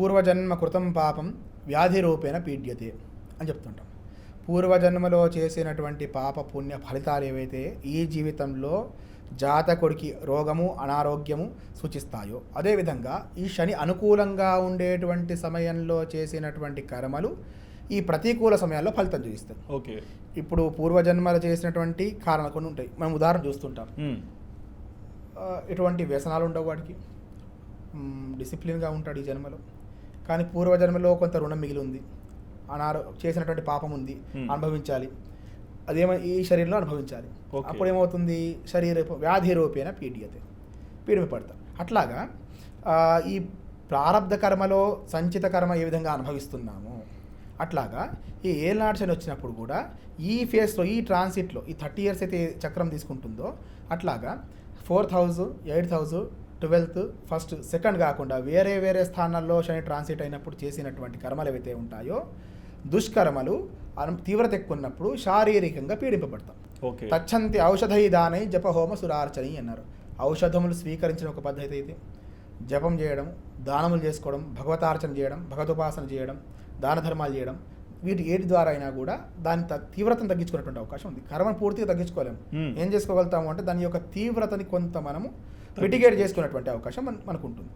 పూర్వజన్మ కృతం పాపం వ్యాధి రూపేణ పీడ్యతే అని చెప్తుంటాం. పూర్వజన్మలో చేసినటువంటి పాప పుణ్య ఫలితాలు ఏవైతే ఈ జీవితంలో జాతకుడికి రోగము అనారోగ్యము సూచిస్తాయో అదేవిధంగా ఈ శని అనుకూలంగా ఉండేటువంటి సమయంలో చేసినటువంటి కర్మలు ఈ ప్రతికూల సమయాల్లో ఫలితం చూపిస్తాయి. ఓకే. ఇప్పుడు పూర్వజన్మలు చేసినటువంటి కారణాలు కొన్ని ఉంటాయి. మనం ఉదాహరణ చూస్తుంటాం. ఎటువంటి వ్యసనాలు ఉండవు వాడికి. డిసిప్లిన్గా ఉంటాడు ఈ జన్మలో. కానీ పూర్వజన్మలో కొంత రుణం మిగిలి ఉంది అనారో చేసినటువంటి పాపం ఉంది. అనుభవించాలి. అదేమో ఈ శరీరంలో అనుభవించాలి. అప్పుడు ఏమవుతుంది శరీర వ్యాధి రూపేణ పీడియతే. పీడిపడతాం అట్లాగా ఆ, ఈ ప్రారంధ కర్మలో సంచిత కర్మ ఏ విధంగా అనుభవిస్తున్నామో? అట్లాగా ఈ శని వచ్చినప్పుడు కూడా ఈ ఫేస్లో ఈ ట్రాన్సిట్లో ఈ థర్టీ ఇయర్స్ అయితే చక్రం తీసుకుంటుందో అట్లాగా fourth house eighth house twelfth first second కాకుండా వేరే వేరే స్థానాల్లో శని ట్రాన్సిట్ అయినప్పుడు చేసినటువంటి కర్మలు ఏవైతే ఉంటాయో దుష్కర్మలు తీవ్రత ఎక్కువ ఉన్నప్పుడు శారీరకంగా పీడింపబడతాం. ఓకే. తచ్చంతి ఔషధై దానై జపహోమ సురార్చని అన్నారు. ఔషధములు స్వీకరించిన ఒక పద్ధతి అయితే జపం చేయడం దానములు చేసుకోవడం భగవతార్చన చేయడం భగవతోపాసన చేయడం దాన ధర్మాలు చేయడం వీటి ఏటి ద్వారా అయినా కూడా దాని తీవ్రతను తగ్గించుకునేటువంటి అవకాశం ఉంది. కర్మను పూర్తిగా తగ్గించుకోలేము. ఏం చేసుకోగలుగుతాము అంటే దాని యొక్క తీవ్రతని కొంత మనము మిటిగేట్ చేసుకునేటువంటి అవకాశం మన- మనకు ఉంటుంది